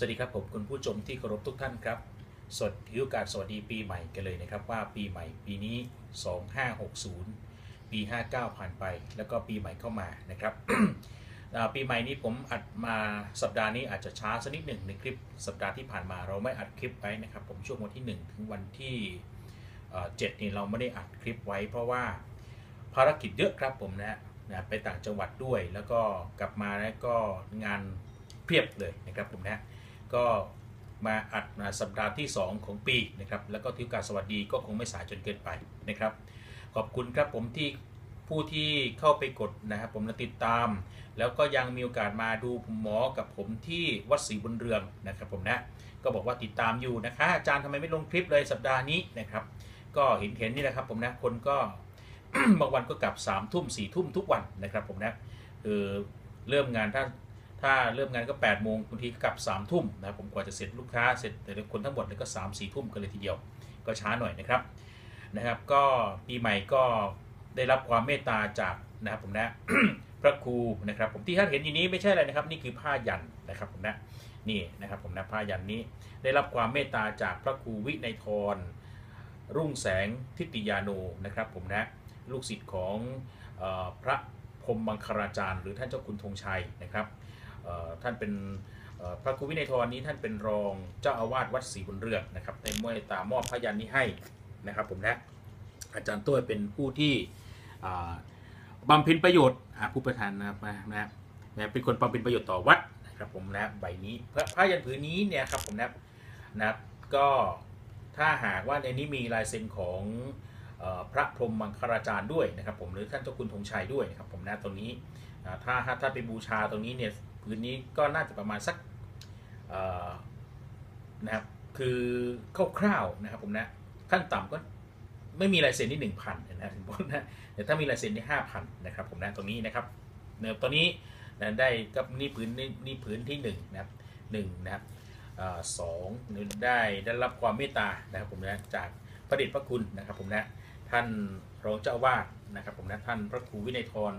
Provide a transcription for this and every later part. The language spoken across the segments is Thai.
สวัสดีครับผมคุณผู้ชมที่เคารพทุกท่านครับสวัสดีโอกาสสวัสดีปีใหม่กันเลยนะครับ ว่าปีใหม่ปีนี้ 2560 ปี 59 ผ่านไป แล้วก็ปีใหม่เข้ามานะครับ ปีใหม่นี้ผมอัดมาสัปดาห์นี้อาจจะช้าสักนิดหนึ่งในคลิปสัปดาห์ที่ผ่านมาเราไม่อัดคลิปไว้นะครับ ผมช่วงวันที่ 1 ถึงวันที่เอ่อ7นี่เราไม่ได้อัดคลิปไว้ เพราะว่าภารกิจเยอะครับผมนะนะไปต่างจังหวัดด้วยแล้วก็กลับมาแล้วก็งานเพียบเลยนะครับผมนะ ก็มาอัดมาสัปดาห์ที่ 2 ของปีนะครับ แล้วก็ทิวการสวัสดีก็คงไม่สายจนเกินไปนะครับ ขอบคุณครับผมที่ผู้ที่เข้าไปกดนะครับผมและติดตาม แล้วก็ยังมีโอกาสมาดูหมอกับผมที่วัดศรีบุญเรืองนะครับผมนะก็บอกว่าติดตามอยู่นะคะ อาจารย์ทำไมไม่ลงคลิปเลยสัปดาห์นี้นะครับ ก็เห็นเห็นนี่แหละครับผมนะคนก็บางวันก็กลับ3ามทุ่มสี่ทุ่มทุกวันนะครับผมนะคือเริ่มงานถ้า ถ้าเริ่มงานก็8ปดโมงบางทีกลับ3ามทุ่มนะครับผมกว่าจะเสร็จลูกค้าเสร็จแต่ละคนทั้งหมดเลยก็3ามสี่ทุ่มกันเลยทีเดียว ก็ช้าหน่อยนะครับนะครับก็ปีใหม่ก็ได้รับความเมตตาจากนะครับผมนะพระครูนะครับผมที่ท่านเห็นอยู่นี้ไม่ใช่อะไรนะครับ นี่คือผ้ายันนะครับผมนะนี่นะครับผมนะผ้ายันนี้ได้รับความเมตตาจากพระครูวินัยทรรุ่งแสงทิติยาโนนะครับผมนะลูกศิษย์ของออพระพรมมังคลาจารย์ หรือท่านเจ้าคุณธงชัยนะครับ ท่านเป็นพระครูวินัยทรนี้ท่านเป็นรองเจ้าอาวาสวัดศรีบุญเรืองนะครับในมวยตามอบพยันนี้ให้นะครับผมนะอาจารย์ตัวเป็นผู้ที่บำเพ็ญประโยชน์ผู้ประธานนะครับนะนะเป็นคนบำเพ็ญประโยชน์ต่อวัดนะครับผมนะใบนี้พระพยันผืนนี้เนี่ยครับผมนะนะครับก็ถ้าหากว่าในนี้มีลายเซ็นของพระพรหมมังคลาจารย์ด้วยนะครับผมหรือท่านเจ้าคุณธงชัยด้วยนะครับผมนะตรงนี้ถ้าถ้าไปบูชาตรงนี้เนี่ยพื้นนี้ก็น่าจะประมาณสักนะครับคือคร่าวๆนะครับผมนะขั้นต่ำก็ไม่มีลายเซ็นที่หนึ่งพันนะถึงบอกนะแต่ถ้ามีลายเซ็นที่ห้าพันนะครับผมนะตรงนี้นะครับเนี่ยตัวนี้นะได้กับนี่พื้นนี่พื้นที่หนึ่งนะครับหนึ่งนะครับสองได้ได้รับความเมตตานะครับผมนะจากพระเดชพระคุณนะครับผมนะท่านรองเจ้าวาสนะครับผมนะท่านพระครูวินัยทร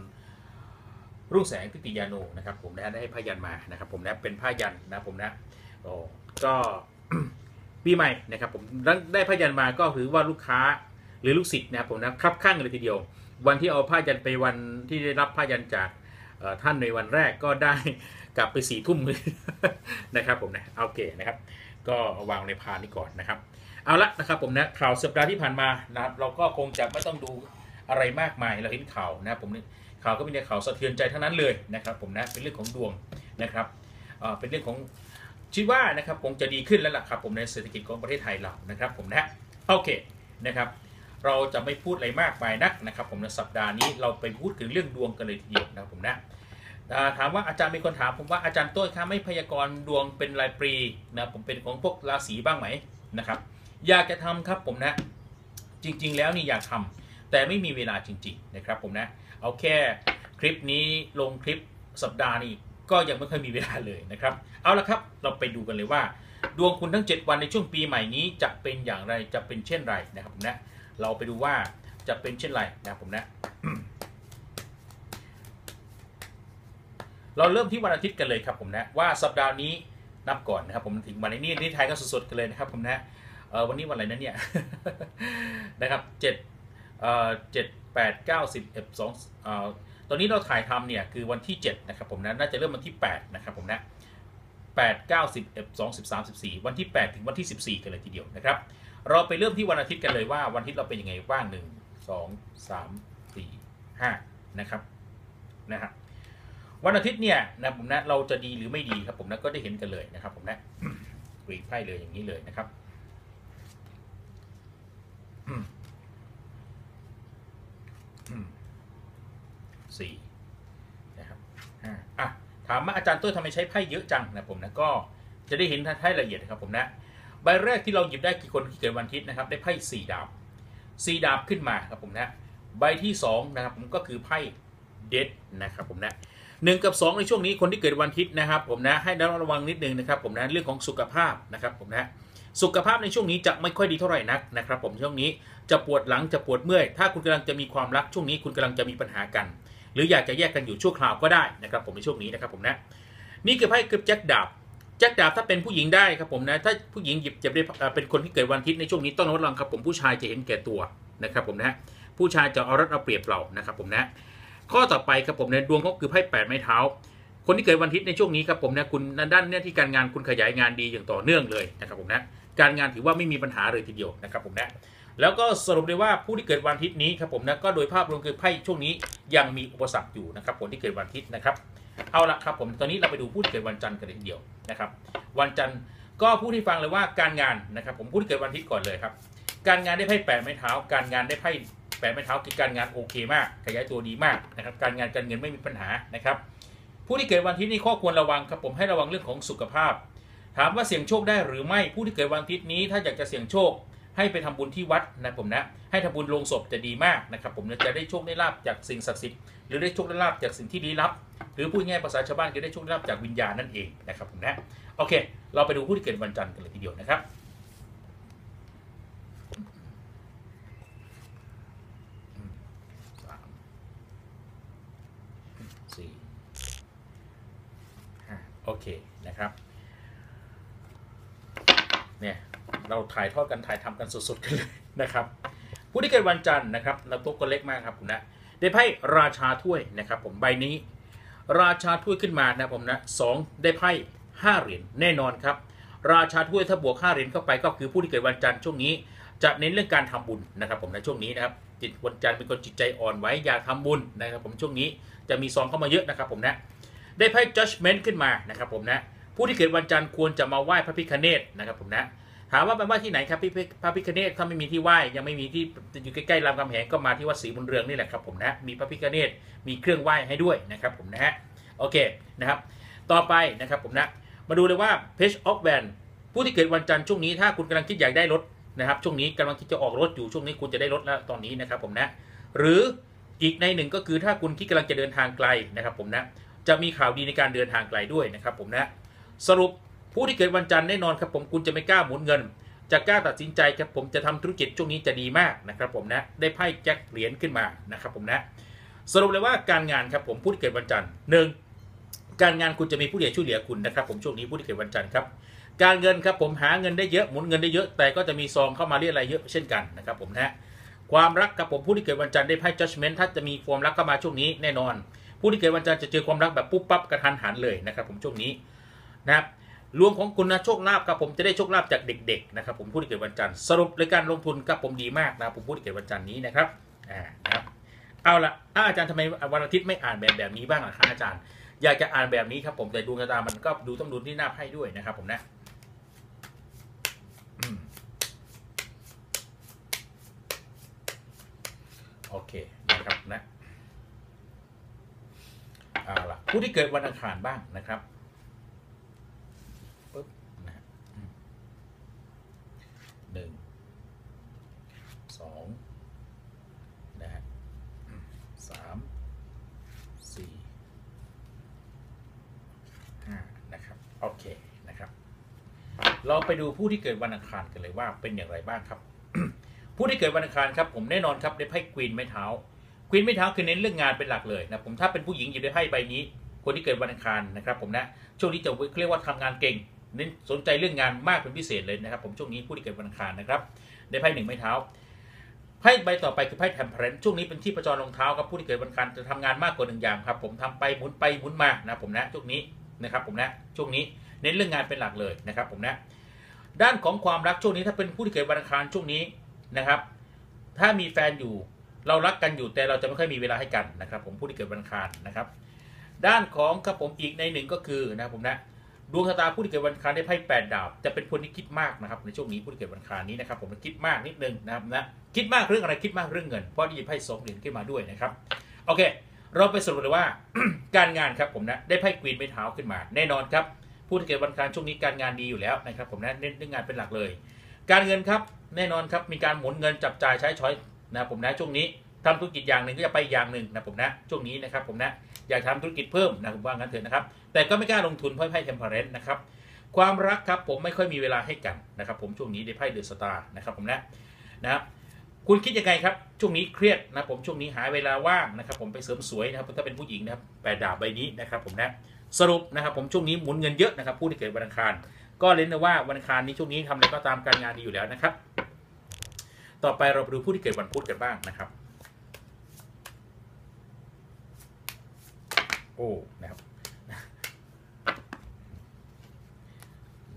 รุ่งแสงทิติยาโนนะครับผมนะได้ให้ผ้ายันมานะครับผมนะเป็นผ้ายันนะผมนะโอ้ก็ปีใหม่นะครับผมได้ผ้ายันมาก็ถือว่าลูกค้าหรือลูกศิษย์นะครับผมนะครับข้างเลยทีเดียว วันที่เอาผ้ายันไปวันที่ได้รับผ้ายันจากท่านในวันแรกก็ได้กลับไปสี่ทุ่มเลยนะครับผมนะโอเคนะครับ ก็วางในพานนี้ก่อนนะครับ เอาละนะครับผมนะข่าวสัปดาห์ที่ผ่านมานะครับเราก็คงจะไม่ต้องดูอะไรมากมายเราเห็นข่าวนะครับผมเนี่ย ข่าวก็มีแต่ข่าวสะเทือนใจทั้งนั้นเลยนะครับผมนะเป็นเรื่องของดวงนะครับเป็นเรื่องของคิดว่านะครับคงจะดีขึ้นแล้วล่ะครับผมในเศรษฐกิจของประเทศไทยเรานะครับผมนะโอเคนะครับเราจะไม่พูดอะไรมากมายนักนะครับ ผมในสัปดาห์นี้เราไปพูดถึงเรื่องดวงกันเลยทีเดียวนะครับผมนะถามว่าอาจารย์มีคนถามผมว่าอาจารย์ต้นครับไม่พยากรณ์ดวงเป็นรายปีนะผมเป็นของพวกราศีบ้างไหมนะครับ อยากจะทำครับผมนะ จริง ๆ แล้วนี่อยากทำ แต่ไม่มีเวลาจริง ๆ นะครับผมนะ เอาแค่คลิปนี้ลงคลิปสัปดาห์นี้ก็ยังไม่ค่อยมีเวลาเลยนะครับ เอาละครับเราไปดูกันเลยว่า ดวงคุณทั้ง 7 วันในช่วงปีใหม่นี้จะเป็นอย่างไรจะเป็นเช่นไรนะครับผมนะเราไปดูว่าจะเป็นเช่นไรนะครับผมนะ เราเริ่มที่วันอาทิตย์กันเลยครับผมนะว่าสัปดาห์นี้นับก่อนนะครับผมถึงวันนี้นี่ไทยก็สดๆกันเลยนะครับผมนะวันนี้วันอะไรนะเนี่ยนะครับเจ็ด เจ็ดแปดเก้าสิบเอ็ดสองตอนนี้เราถ่ายทำเนี่ยคือวันที่ 7 นะครับผมนะน่าจะเริ่มวันที่ 8 นะครับผมนะ8 9 10 1 2 13 14 วันที่ 8 ถึงวันที่ 14 กันเลยทีเดียวนะครับ เราไปเริ่มที่วันอาทิตย์กันเลยว่าวันอาทิตย์เราเป็นยังไงบ้าง 1 2 3 4 5 นะครับนะฮะวันอาทิตย์เนี่ยนะผมนะเราจะดีหรือไม่ดีครับผมนะก็ได้เห็นกันเลยนะครับผมนะกรีไพ่เลยอย่างนี้เลยนะครับ สี่นะครับห้าอะถามว่าอาจารย์ตุ้ยทำไมใช้ไพ่เยอะจังนะผมนะก็จะได้เห็นไพ่ละเอียดนะครับผมนะใบแรกที่เราหยิบได้กี่คนที่เกิดวันอาทิตย์นะครับ ได้ไพ่สี่ดาบสี่ดาบขึ้นมาครับผมนะใบที่สองนะครับผมก็คือไพ่เด็ดนะครับผมนะหนึ่งกับสองในช่วงนี้คนที่เกิดวันอาทิตย์นะครับ ผมนะให้ระวังนิดนึงนะครับผมนะเรื่องของสุขภาพนะครับผมนะสุขภาพในช่วงนี้จะไม่ค่อยดีเท่าไหร่นักนะครับ ผมช่วงนี้ จะปวดหลังจะปวดเมื่อย ถ้าคุณกำลังจะมีความรักช่วงนี้คุณกำลังจะมีปัญหากัน หรืออยากจะแยกกันอยู่ชั่วคราวก็ได้นะครับผมในช่วงนี้นะครับผมนะนี่คือไพ่กึบแจ็คดาบแจ็คดาบถ้าเป็นผู้หญิงได้ครับผมนะถ้าผู้หญิงหยิบจะได้เป็นคนที่เกิดวันอาทิตย์ในช่วงนี้ต้องระวังครับผมผู้ชายจะเห็นแก่ตัวนะครับผมนะผู้ชายจะเอารัดเอาเปรียบเรานะครับผมนะข้อต่อไปครับผมในดวงก็คือไพ่แปดไม้เท้าคนที่เกิดวันอาทิตย์ในช่วงนี้ครับผมนะคุณด้านเนี่ยที่การงานคุณขยายงานดีอย่างต่อเนื่องเลยนะครับผมนะการงานถือว่าไม่มีปัญหาเลยทีเดียวนะครับผมนะ แล้วก็สรุปเลยว่าผู้ที่เกิดวันอาทิตย์นี้ครับผมนะก็โดยภาพรวมคือไพ่ช่วงนี้ยังมีอุปสรรคอยู่นะครับคนที่เกิดวันอาทิตย์นะครับ เอาละครับผมตอนนี้เราไปดูผู้ที่เกิดวันจันทร์กันเลยทีเดียวนะครับ วันจันทร์ก็พูดให้ฟังเลยว่าการงานนะครับ ผมผู้ที่เกิดวันอาทิตย์ก่อนเลยครับ การงานได้ไพ่แปดไม้เท้า การงานได้ไพ่แปดไม้เท้าคือการงานโอเคมาก ขยายตัวดีมากนะครับ การงานการเงินไม่มีปัญหานะครับ ผู้ที่เกิดวันอาทิตย์นี่ข้อควรระวังครับผมให้ระวังเรื่องของสุขภาพ ถามว่าเสี่ยงโชคได้หรือไม่ผู้ที่เกิดวันอาทิตย์นี้ ถ้าอยากจะเสี่ยงโชค ให้ไปทำบุญที่วัดนะผมนะให้ทำบุญลงศพจะดีมากนะครับผมจะได้โชคได้ลาบจากสิ่งศักดิ์สิทธิ์หรือได้โชคได้ลาบจากสิ่งที่ลี้ลับ หรือพูดง่ายภาษาชาวบ้านคือได้โชคได้ลาบจากวิญญาณนั่นเองนะครับผมนะโอเค เราไปดูผู้ที่เกิดวันจันทร์กันเลยทีเดียวนะครับสามสี่โอเคนะครับเนี่ย เราถ่ายทอดกันถ่ายทำกันสดๆกันเลยนะครับ ผู้ที่เกิดวันจันทร์นะครับเราตัวก็เล็กมากครับผมนะได้ไพ่ราชาถ้วยนะครับผมใบนี้ ราชาถ้วยขึ้นมานะผมนะสองได้ไพ่ห้าเหรียญแน่นอนครับ ราชาถ้วยถ้าบวกห้าเหรียญเข้าไปก็คือผู้ที่เกิดวันจันทร์ช่วงนี้จะเน้นเรื่องการทำบุญนะครับ ผมในช่วงนี้นะครับจิตวันจันทร์เป็นคนจิตใจอ่อนไหวอยากทำบุญนะครับ ผมช่วงนี้จะมีซองเข้ามาเยอะนะครับ ผมนะได้ไพ่ judgment ขึ้นมานะครับ ผมนะผู้ที่เกิดวันจันทร์ควรจะมาไหว้พระพิฆเนศนะครับ ผมนะ ถามว่าไปไหว้ที่ไหนครับพี่พระพิฆเนศถ้าไม่มีที่ไหว้ยังไม่มีที่อยู่ใกล้ๆรามคำแหงก็มาที่วัดศรีบุญเรืองนี่แหละครับผมนะมีพระพิฆเนศมีเครื่องไหว้ให้ด้วยนะครับผมนะฮะโอเคนะครับ ต่อไปนะครับผมนะมาดูเลยว่า page of van ผู้ที่เกิดวันจันทร์ช่วงนี้ถ้าคุณกำลังคิดอยากได้รถนะครับช่วงนี้กำลังคิดจะออกรถอยู่ช่วงนี้คุณจะได้รถแล้วตอนนี้นะครับผมนะหรืออีกในหนึ่งก็คือถ้าคุณคิดกำลังจะเดินทางไกลนะครับผมนะจะมีข่าวดีในการเดินทางไกลด้วยนะครับผมนะสรุป ผู้ที่เกิดวันจันทร์แน่นอนครับผมคุณจะไม่กล้าหมุนเงิน จะกล้าตัดสินใจครับผมจะทำธุรกิจช่วงนี้จะดีมากนะครับผมนะได้ไพ่แจ็คเหรียญขึ้นมานะครับผมนะสรุปเลยว่าการงานครับผมผู้ที่เกิดวันจันทร์หนึ่งการงานคุณจะมีผู้ใหญ่ช่วยเหลือคุณนะครับผมช่วงนี้ผู้ที่เกิดวันจันทร์ครับการเงินครับผมหาเงินได้เยอะหมุนเงินได้เยอะแต่ก็จะมีซองเข้ามาเรียอะไรเยอะเช่นกันนะครับผมนะความรักครับผมผู้ที่เกิดวันจันทร์ได้ไพ่ judgment ถ้าจะมีความรักเข้ามาช่วงนี้แน่นอน ผู้ที่เกิดวันจันทร์จะเจอความรักแบบปุ๊บปั๊บกระทันหันเลยนะครับผมช่วงนี้นะครับ รวมของคุณนะโชคลาภครับผมจะได้โชคลาภจากเด็กๆนะครับผมผู้ที่เกิดวันจันทร์สรุปเลยการลงทุนครับผมดีมากนะผมผู้ที่เกิดวันจันทร์นี้นะครับอ่านะครับเอาละอาจารย์ทำไมวันอาทิตย์ไม่อ่านแบบแบบนี้บ้างล่ะครับอาจารย์ อยากจะอ่านแบบนี้ครับผมแต่ดวงชะตามันก็ดูต้องดูที่หน้าไพ่ด้วยนะครับผมนะโอเคนะครับนะเอาละผู้ที่เกิดวันอังคารบ้างนะครับนะฮะอืมหนึ่ง สองนะฮะสามสี่ห้านะครับ โอเคนะครับ เราไปดูผู้ที่เกิดวันอังคารกันเลยว่าเป็นอย่างไรบ้างครับ ผู้ที่เกิดวันอังคารครับ ผมแน่นอนครับได้ไพ่ควีนไม้เท้าควีนไม้เท้าคือเน้นเรื่องงานเป็นหลักเลยนะผมถ้าเป็นผู้หญิงอยู่ในไพ่ใบนี้ คนที่เกิดวันอังคารนะครับ ผมนะช่วงนี้จะเรียกว่าทำงานเก่งเน้นสนใจเรื่องงานมากเป็นพิเศษเลยนะครับ ผมช่วงนี้ผู้ที่เกิดวันอังคารนะครับได้ไพ่หนึ่งไม้เท้า ไพ่ใบต่อไปคือไพ่แทมเพลนช่วงนี้เป็นที่ประจรรองเท้าครับผู้ที่เกิดวันอังคารจะทำงานมากกว่าหนึ่งอย่างครับ ผมทำไปหมุนไปหมุนมานะผมนะช่วงนี้นะครับ ผมนะช่วงนี้เน้นเรื่องงานเป็นหลักเลยนะครับ ผมนะ ด้านของความรักช่วงนี้ถ้าเป็นผู้ที่เกิดวันอังคารช่วงนี้นะครับ ถ้ามีแฟนอยู่เรารักกันอยู่แต่เราจะไม่ค่อยมีเวลาให้กันนะครับ ผมผู้ที่เกิดวันอังคารนะครับ ด้านของครับผมอีกในหนึ่งก็คือนะครับผมนะ ดวงชะตาผู้ที่เกิดวันคารได้ไพ่แปดดาบจะเป็นคนที่คิดมากนะครับในช่วงนี้ผู้ที่เกิดวันคารนี้นะครับผมคิดมากนิดนึงนะครับนะคิดมากเรื่องอะไรคิดมากเรื่องเงินเพราะได้ยินไพ่สองเหรียญขึ้นมาด้วยนะครับโอเค เราไปสรุปเลยว่าการงานครับผมนะได้ไพ่กรีนไม้เท้าขึ้นมา แน่นอนครับผู้ที่เกิดวันคารช่วงนี้การงานดีอยู่แล้วนะครับผมนะเน้นเรื่องงานเป็นหลักเลย การเงินครับแน่นอนครับมีการหมุนเงินจับจ่ายใช้ช้อยนะผมนะช่วงนี้ทำธุรกิจอย่างหนึ่งก็จะไปอย่างหนึ่งนะผมนะช่วงนี้นะครับผมนะอยากทำธุรกิจเพิ่มนะผมว่างั้นเถอะนะครับ แต่ก็ไม่กล้าลงทุนเพราะไพ่เทมเพลนนะครับความรักครับผมไม่ค่อยมีเวลาให้กันนะครับ ผมช่วงนี้ได้ไพ่เดอะสตาร์นะครับผมนะนะครับคุณคิดยังไงครับ ช่วงนี้เครียดนะผมช่วงนี้หาเวลาว่างนะครับ ผมไปเสริมสวยนะครับถ้าเป็นผู้หญิงนะครับแปดดาบใบนี้นะครับผมนะสรุปนะครับ ผมช่วงนี้หมุนเงินเยอะนะครับผู้ที่เกิดวันอังคาร ก็เล่นนะว่าวันอังคารนี้ช่วงนี้ทำอะไรก็ตามการงานดีอยู่แล้วนะครับ ต่อไปเราไปดูผู้ที่เกิดวันพุธกันบ้างนะครับ โอ้นะครับ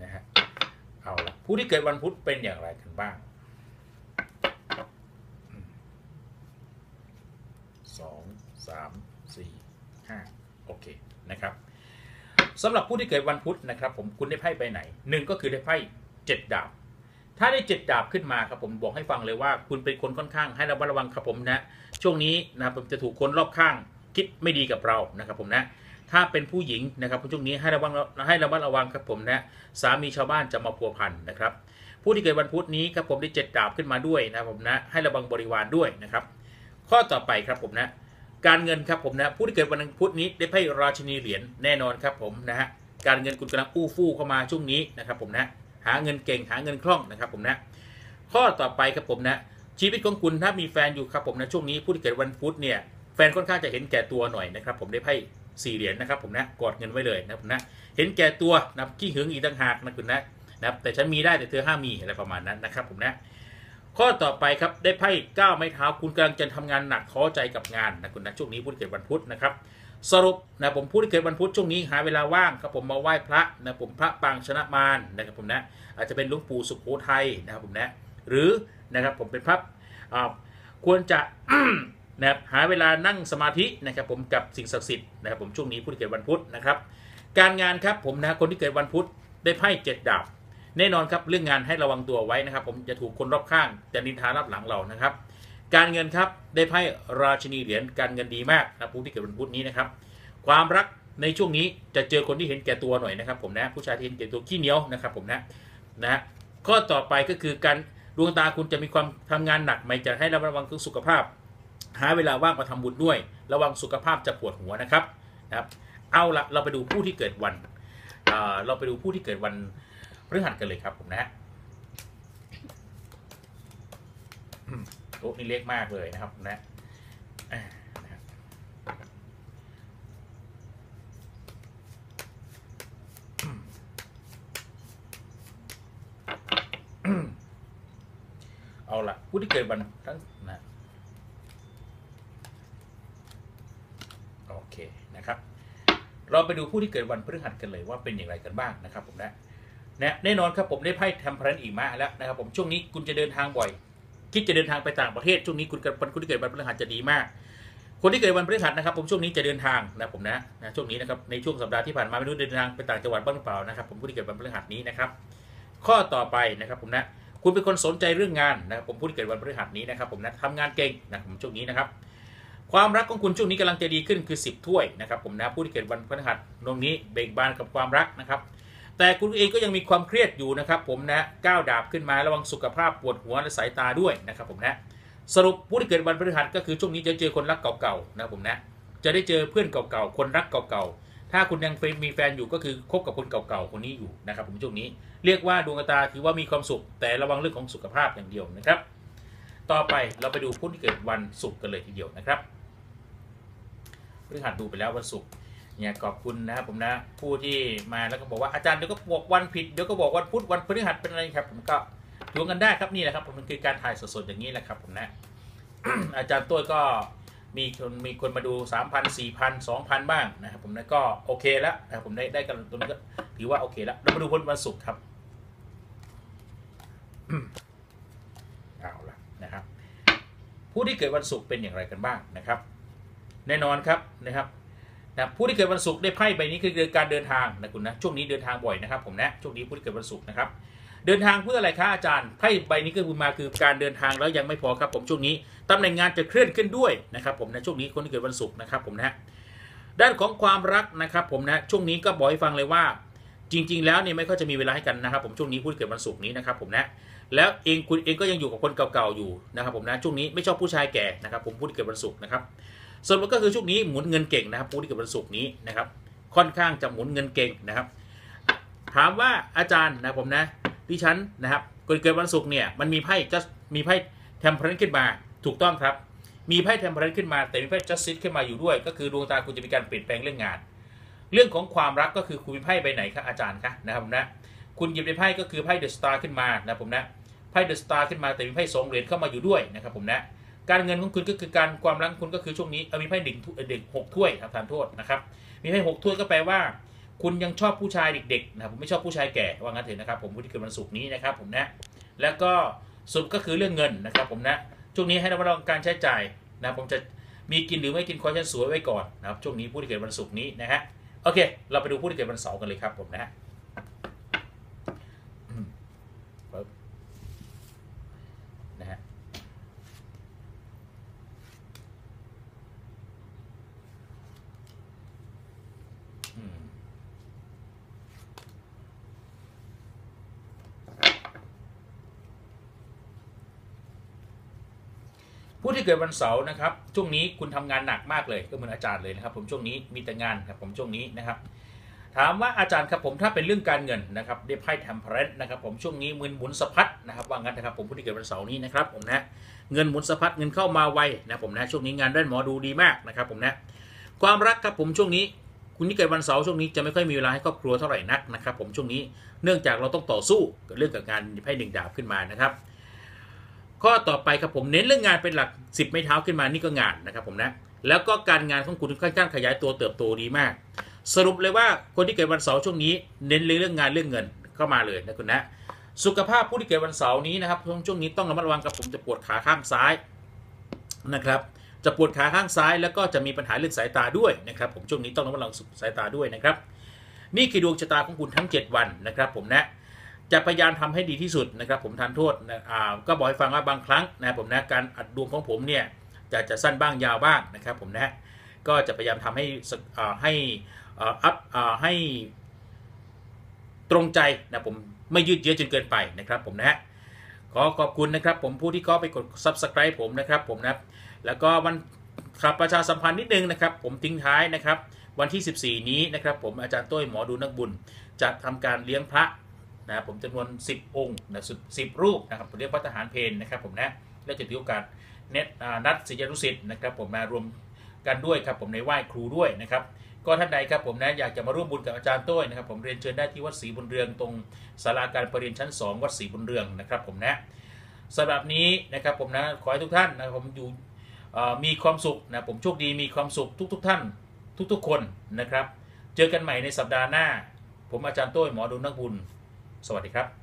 นะฮะเอาละ ผู้ที่เกิดวันพุธเป็นอย่างไรกันบ้างสองสามสี่ห้าโอเคนะครับสำหรับผู้ที่เกิดวันพุธนะครับ ผมคุณได้ไพ่ไปไหนหนึ่งก็คือได้ไพ่เจ็ดดาบถ้าได้เจ็ดดาบขึ้นมาครับผมบอกให้ฟังเลยว่า คุณเป็นคนค่อนข้างให้ระมัดระวังครับผมนะ ช่วงนี้นะครับผมจะถูกคนรอบข้างคิดไม่ดีกับเรานะครับผมนะ ถ้าเป็นผู้หญิงนะครับช่วงนี้ให้ระวังให้ระมัดระวังครับผมนะสามีชาวบ้านจะมาพัวพันนะครับผู้ที่เกิดวันพุธนี้ครับผมได้เจ็ดดาบขึ้นมาด้วยนะครับผมนะให้ระวังบริวารด้วยนะครับ ข้อต่อไปครับผมนะการเงินครับผมนะผู้ที่เกิดวันพุธนี้ได้ไพ่ราชินีเหรียญแน่นอนครับผมนะฮะการเงินคุณกำลังอู้ฟู่เข้ามาช่วงนี้นะครับผมนะหาเงินเก่งหาเงินคล่องนะครับผมนะข้อต่อไปครับผมนะชีวิตของคุณถ้ามีแฟนอยู่ครับผมนะช่วงนี้ผู้ที่เกิดวันพุธเนี่ยแฟนค่อนข้างจะเห็นแก่ตัวหน่อยนะครับผมได้ไพ่ สี่เหรียญนะครับผมนะกอดเงินไว้เลยนะผมนะเห็นแก่ตัวนะขี้หึงอีกต่างหากนะคุณนะนะครับแต่ฉันมีได้แต่เธอห้ามมีอะไรประมาณนั้นนะครับผมนะข้อต่อไปครับได้ไพ่ก้าวไม้เท้าคุณกำลังจะทำงานหนักท้อใจกับงานนะคุณนะช่วงนี้ผู้ที่เกิดวันพุธนะครับสรุปนะผมผู้ที่เกิดวันพุธช่วงนี้หาเวลาว่างครับผมมาไหว้พระนะผมพระปางชนะมารนะครับผมนะอาจจะเป็นหลวงปู่สุโขทัยนะครับผมนะหรือนะครับผมเป็นพระควรจะ นะครับหาเวลานั่งสมาธินะครับผมกับสิ่งศักดิ์สิทธิ์นะครับผมช่วงนี้ผู้ที่เกิดวันพุธนะครับการงานครับผมนะคนที่เกิดวันพุธได้ไพ่เจ็ดดาบแน่นอนครับเรื่องงานให้ระวังตัวไว้นะครับ ผมจะถูกคนรอบข้างจะนินทารับหลังเรานะครับ การเงินครับได้ไพ่ราชินีเหรียญการเงินดีมากนะผู้ที่เกิดวันพุธนี้นะครับ ความรักในช่วงนี้จะเจอคนที่เห็นแก่ตัวหน่อยนะครับ ผมนะผู้ชายที่เห็นแก่ตัวขี้เหนียวนะครับ ผมนะนะข้อต่อไปก็คือการดวงตาคุณจะมีความทำงานหนักไหมจะให้ระวังเรื่องสุขภาพ หาเวลาว่างมาทำบุญด้วย ระวังสุขภาพจะปวดหัวนะครับนะครับ เอาละเราไปดูผู้ที่เกิดวันเราไปดูผู้ที่เกิดวันพฤหัสกันเลยครับผมนะฮะโต๊ะนี่เล็กมากเลยนะครับนะอ่านะเอาละผู้ที่เกิดวันทั้งนะ โอเคนะครับ เราไปดูผู้ที่เกิดวันพฤหัสกันเลยว่าเป็นอย่างไรกันบ้างนะครับผมนะนะแน่นอนครับผมได้ไพ่ทำพรันอีกมาแล้วนะครับผมช่วงนี้คุณจะเดินทางบ่อย คิดจะเดินทางไปต่างประเทศช่วงนี้คุณกับคนที่เกิดวันพฤหัสจะดีมาก คนที่เกิดวันพฤหัสนะครับผมช่วงนี้จะเดินทางนะผมนะนะช่วงนี้นะครับในช่วงสัปดาห์ที่ผ่านมาไม่รู้เดินทางไปต่างจังหวัดบ้างหรือเปล่านะครับผมผู้ที่เกิดวันพฤหัสนี้นะครับข้อต่อไปนะครับผมนะคุณเป็นคนสนใจเรื่องงานนะครับผมผู้ที่เกิดวันพฤหัสนี้นะครับผมนะทำงานเก่งนะผมช่วงนี้นะครับ ความรักของคุณช่วงนี้กำลังจะดีขึ้นคือ 10 ถ้วยนะครับผมนะผู้ที่เกิดวันพฤหัสตรงนี้เบ่งบานกับความรักนะครับ แต่คุณเองก็ยังมีความเครียดอยู่นะครับ ผมนะก้าวดาบขึ้นมาระวังสุขภาพปวดหัวและสายตาด้วยนะครับ ผมนะสรุปผู้ที่เกิดวันพฤหัสก็คือช่วงนี้จะเจอคนรักเก่าๆนะครับผมนะจะได้เจอเพื่อนเก่าๆคนรักเก่าๆถ้าคุณยังมีแฟนอยู่ก็คือคบกับคนเก่าๆคนนี้อยู่นะครับ ผมช่วงนี้ เรียกว่าดวงตาถือว่ามีความสุข แต่ระวังเรื่องของสุขภาพอย่างเดียวนะครับ ต่อไปเราไปดูผู้ที่เกิดวันศุกร์กันเลยทีเดียวนะครับพฤหัสดูไปแล้ววันศุกร์เนี่ยขอบคุณนะครับผมนะผู้ที่มาแล้วก็บอกว่าอาจารย์เดี๋ยวก็บอกวันผิดเดี๋ยวก็บอกวันพุธวันพฤหัสเป็นอะไรครับ ผมก็ทวงกันได้ครับนี่แหละครับผมมันคือการถ่ายสดๆอย่างนี้แหละครับผมนะอาจารย์ตัวก็มีคนมีคนมาดู 3 0 0 0 4,000 2,000 บ้างนะครับผมนะก็โอเคแล้วนะครับผมได้ได้กันตรงนี้ก็ถือว่าโอเคแล้วเรามาดูวันวันศุกร์ครับ เอาละนะครับ ผู้ที่เกิดวันศุกร์เป็นอย่างไรกันบ้างนะครับ แน่นอนครับนะครับนะผู้ที่เกิดวันศุกร์ได้ไพ่ใบนี้คือการเดินทางนะคุณนะช่วงนี้เดินทางบ่อยนะครับ ผมนะช่วงนี้ผู้ที่เกิดวันศุกร์นะครับ เดินทางเพื่ออะไรคะอาจารย์ไพ่ใบนี้ก็คือมาคือการเดินทางแล้วยังไม่พอครับ ผมช่วงนี้ตำแหน่งงานจะเคลื่อนขึ้นด้วยนะครับผมนะช่วงนี้คนที่เกิดวันศุกร์นะครับผมนะด้านของความรักนะครับผมนะช่วงนี้ก็บอกให้ฟังเลยว่า จริง ๆ แล้วเนี่ยไม่ค่อยจะมีเวลาให้กันนะครับ ผมช่วงนี้ผู้ที่เกิดวันศุกร์นี้นะครับผมนะ แล้วเองคุณเองก็ยังอยู่กับคนเก่าๆอยู่นะครับผมนะช่วงนี้ไม่ชอบผู้ชายแก่นะครับผมผู้ที่เกิดวันศุกร์นะครับสรุปก็คือช่วงนี้หมุนเงินเก่งนะครับผู้ที่เกิดวันศุกร์นี้นะครับ ค่อนข้างจะหมุนเงินเก่งนะครับ ถามว่าอาจารย์นะผมนะดิฉันนะครับคนเกิดวันศุกร์เนี่ยมันมีไพ่จะมีไพ่เทมเพลนขึ้นมาถูกต้องครับมีไพ่เทมเพลนขึ้นมา แต่มีไพ่จัสซิสขึ้นมาอยู่ด้วย ก็คือดวงตาคุณจะมีการเปลี่ยนแปลงเรื่องงาน เรื่องของความรักก็คือคุณมีไพ่ใบไหนครับอาจารย์คะนะครับผมนะ คุณหยิบในไพ่ก็คือไพ่เดอะสตาร์ขึ้นมานะผมนะไพ่เดอะสตาร์ขึ้นมาแต่มีไพ่สองเหรียญเข้ามาอยู่ด้วยนะครับผมนะการเงินของคุณก็คือการความรักคุณก็คือช่วงนี้มีไพ่หนึ่งเด็กหกถ้วยครับทานโทษนะครับมีไพ่หกถ้วยก็แปลว่า คุณยังชอบผู้ชายเด็กๆนะผมไม่ชอบผู้ชายแก่ว่างั้นเถอะนะครับผมผู้ที่เกิดวันศุกร์นี้นะครับผมนะแล้วก็สรุปก็คือเรื่องเงินนะครับผมนะช่วงนี้ให้ระมัดระวังการใช้จ่ายนะผมจะมีกินหรือไม่กินคอยชั้นสวยไว้ก่อนนะครับช่วงนี้ผู้ที่เกิดวันศุกร์นี้นะฮะโอเค เราไปดูผู้ที่เกิดวันเสาร์กันเลยครับผมนะฮะอืมปึ๊บนะฮะอืม ผู้ที่เกิดวันเสาร์นะครับช่วงนี้คุณทำงานหนักมากเลยก็เหมือนอาจารย์เลยนะครับ ผมช่วงนี้มีแต่งานครับผมช่วงนี้นะครับ ถามว่าอาจารย์ครับผมถ้าเป็นเรื่องการเงินนะครับได้ไพ่แทมเพลนนะครับ ผมช่วงนี้มืนหมุนสะพัดนะครับว่างั้นนะครับผมผู้ที่เกิดวันเสาร์นี้นะครับผมนะเงินหมุนสะพัดเงินเข้ามาไวนะผมนะช่วงนี้งานด้านหมอดูดีมากนะครับ ผมนะความรักครับผมช่วงนี้คุณที่เกิดวันเสาร์ช่วงนี้จะไม่ค่อยมีเวลาให้ครอบครัวเท่าไหร่นักนะครับ ผมช่วงนี้เนื่องจากเราต้องต่อสู้กับเรื่องกับงานไพ่หนึ่งดาบขึ้นมานะครับ ข้อต่อไปครับผมเน้นเรื่องงานเป็นหลัก 10 ไม้เท้าขึ้นมานี่ก็งานนะครับผมนะแล้วก็การงานของคุณค่อนข้างขยายตัวเติบโตดีมาก สรุปเลยว่าคนที่เกิดวันเสาร์ช่วงนี้ เน้นเรื่องงานเรื่องเงินเข้ามาเลยนะคุณนะสุขภาพผู้ที่เกิดวันเสาร์นี้นะครับช่วงช่วงนี้ต้องระมัดระวังกับผมจะปวดขาข้างซ้ายนะครับจะปวดขาข้างซ้ายแล้วก็จะมีปัญหาเรื่องสายตาด้วยนะครับ ผมช่วงนี้ต้องระมัดระวังสายตาด้วยนะครับ นี่คือดวงชะตาของคุณทั้ง 7 วันนะครับ ผมนะ จะพยายามทำให้ดีที่สุดนะครับ ผมทานโทษนะก็บอกให้ฟังว่าบางครั้งนะผมนะการอัดดวงของผมเนี่ยจะจะสั้นบ้างยาวบ้างนะครับผมนะก็จะพยายามทำให้ให้อัพให้ตรงใจนะผมไม่ยืดเยื้อจนเกินไปนะครับผมนะขอขอบคุณนะครับ ผมผู้ที่ก็ไปกด subscribe ผมนะครับผมนะแล้วก็วันขับประชาสัมพันธ์นิดนึงนะครับ ผมทิ้งท้ายนะครับ วันที่ 14 นี้นะครับ ผมอาจารย์ต้ยหมอดูนักบุญจะทำการเลี้ยงพระ นะครับผมจำนวน 10 องค์นะสุด10รูปนะครับผมเรียกพระทหารเพนนะครับผมนะและจะถือโอกาสเน็ตนัดศิษยานุศิษย์นะครับผมมารวมกันด้วยครับผมในไหว้ครูด้วยนะครับก็ท่านใดครับผมนะอยากจะมาร่วมบุญกับอาจารย์ต้ยนะครับผมเรียนเชิญได้ที่วัดศรีบุญเรืองตรงศาลาการประเรียนชั้น 2 วัดศรีบุญเรืองนะครับผมนะสำหรับนี้นะครับผมนะขอให้ทุกท่านนะครับผมอยู่มีความสุขนะผมโชคดีมีความสุขทุกๆท่าน ทุกๆ คนนะครับ เจอกันใหม่ในสัปดาห์หน้า ผมอาจารย์ต้ยหมอดูนักบุญ สวัสดีครับ